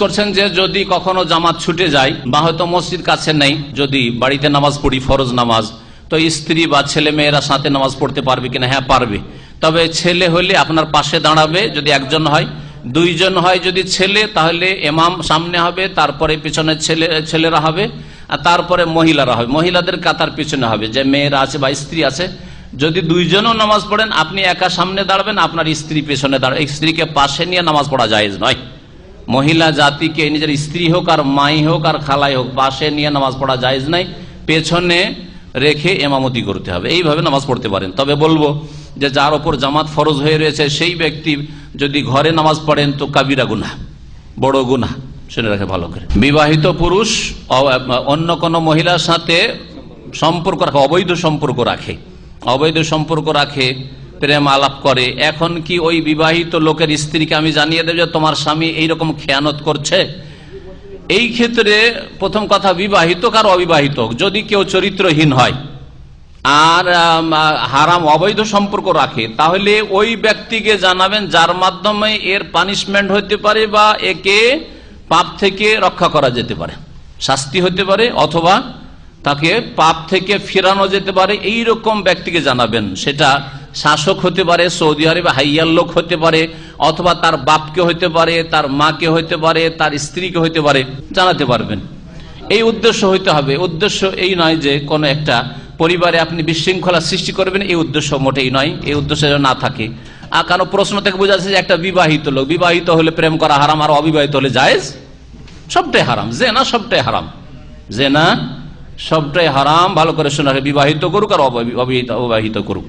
করছেন যে যদি কখনো জামাত ছুটে যায়, বা হয়তো মসজিদ কাছে নেই, যদি বাড়িতে নামাজ পড়ি, ফরজ নামাজ, তো স্ত্রী বা ছেলে মেয়েরা সাথে নামাজ পড়তে পারবে কিনা? হ্যাঁ পারবে। তবে ছেলে হলে আপনার পাশে দাঁড়াবে যদি একজন হয়। দুইজন হয় যদি ছেলে, তাহলে এমাম সামনে হবে, তারপরে পিছনে ছেলে, ছেলেরা হবে, আর তারপরে মহিলারা হবে। মহিলাদের কাতার পিছনে হবে, যে মেয়েরা আছে বা স্ত্রী আছে। যদি দুইজনও নামাজ পড়েন, আপনি একা সামনে দাঁড়াবেন, আপনার স্ত্রী পেছনে দাঁড়াবেন স্ত্রীকে পাশে নিয়ে নামাজ পড়া যায় নয়। মহিলা জাতিকে, নিজের স্ত্রী হোক আর মাই হোক আর খালাই হোক পাশে নিয়ে নামাজ পড়া জায়েজ নাই, পেছনে রেখে এমামতি করতে হবে। এইভাবে নামাজ পড়তে পারেন। তবে বলব যে যার ওপর জামাত ফরজ হয়ে রয়েছে, সেই ব্যক্তি যদি ঘরে নামাজ পড়েন তো কাবিরা গুনা বড় গুনা শুনে রাখে ভালো করে। বিবাহিত পুরুষ অন্য কোনো মহিলার সাথে সম্পর্ক রাখে, অবৈধ সম্পর্ক রাখে। অবৈধ সম্পর্ক রাখে প্রেম আলাপ করে। এখন কি ওই বিবাহিত লোকের স্ত্রীকে আমি জানিয়ে দেব যে তোমার স্বামী এইরকম খেয়ানত করছে? এই ক্ষেত্রে প্রথম কথা বিবাহিত কার অবিবাহিত যদি কেউ চরিত্রহীন হয় আর হারাম অবৈধ সম্পর্ক রাখে, তাহলে ওই ব্যক্তিকে জানাবেন যার মাধ্যমে এর পানিশমেন্ট হতে পারে বা একে পাপ থেকে রক্ষা করা যেতে পারে। শাস্তি হতে পারে অথবা তাকে পাপ থেকে ফেরানো যেতে পারে এই রকম ব্যক্তিকে জানাবেন। সেটা শাসক হতে পারে, সৌদি আরবে হাইয়ার লোক হতে পারে, অথবা তার বাপকে হতে পারে, তার মাকে হতে পারে, তার স্ত্রীকে হতে পারে, জানাতে পারবেন। এই উদ্দেশ্য হইতে হবে। উদ্দেশ্য এই নয় যে কোনো একটা পরিবারে আপনি বিশৃঙ্খলা সৃষ্টি করবেন, এই উদ্দেশ্য মোটেই নয়। এই উদ্দেশ্য যেন না থাকে। আর কারণ প্রশ্ন থেকে বোঝা যাচ্ছে যে একটা বিবাহিত লোক, বিবাহিত হলে প্রেম করা হারাম, আর অবিবাহিত হলে জায়েজ? সবটাই হারাম। যে না সবটাই হারাম। যে না সবটাই হারাম। ভালো করে শোনা বিবাহিত করুক আর অবি- অবিবাহিত অবিবাহিত করুক।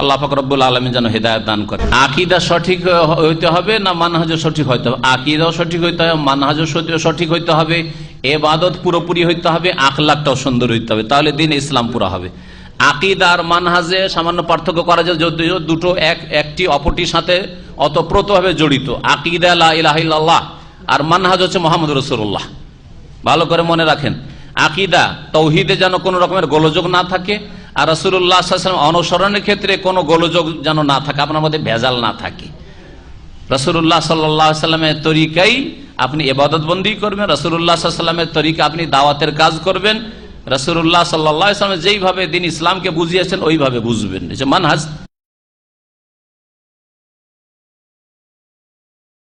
আল্লাহ ফাকরবুল আলমী যেন হেদায়ত দান করে। আকিদা সঠিক হইতে হবে না মানহাজ সঠিক হইতে হবে? আকিদাও সঠিক হইতে হবে, মানহাজ সঠিক হইতে হবে, এবাদত পুরোপুরি হইতে হবে, আখলাকটাও সুন্দর হইতে হবে। তাহলে দিন ইসলাম পুরা হবে। আকিদা আর মানহাজে সামান্য পার্থক্য করা যায় যদিও দুটো এক, একটি অপরটির সাথে অতপ্রতভাবে জড়িত। আকিদা লা ইলাহা আর মানহাজ হচ্ছে মোহাম্মদ রসুল্লাহ ভালো করে মনে রাখেন। আকিদা, তৌহিদে যেন কোনো রকমের গোলযোগ না থাকে আর রসুল্লাহ অনুসরণের ক্ষেত্রে কোনো গোলযোগ যেন না থাকে, আপনার মধ্যে ভেজাল না থাকে। রসুল্লাহ সাল্লামের তরিকাই আপনি এবাদত বন্দি করবেন রসুল্লাহ সাল্লামের তরিকা আপনি দাওয়াতের কাজ করবেন রসুল্লাহ সাল্লামের যেইভাবে দিন ইসলামকে বুঝিয়েছেন, ওইভাবে বুঝবেন। মানহাজ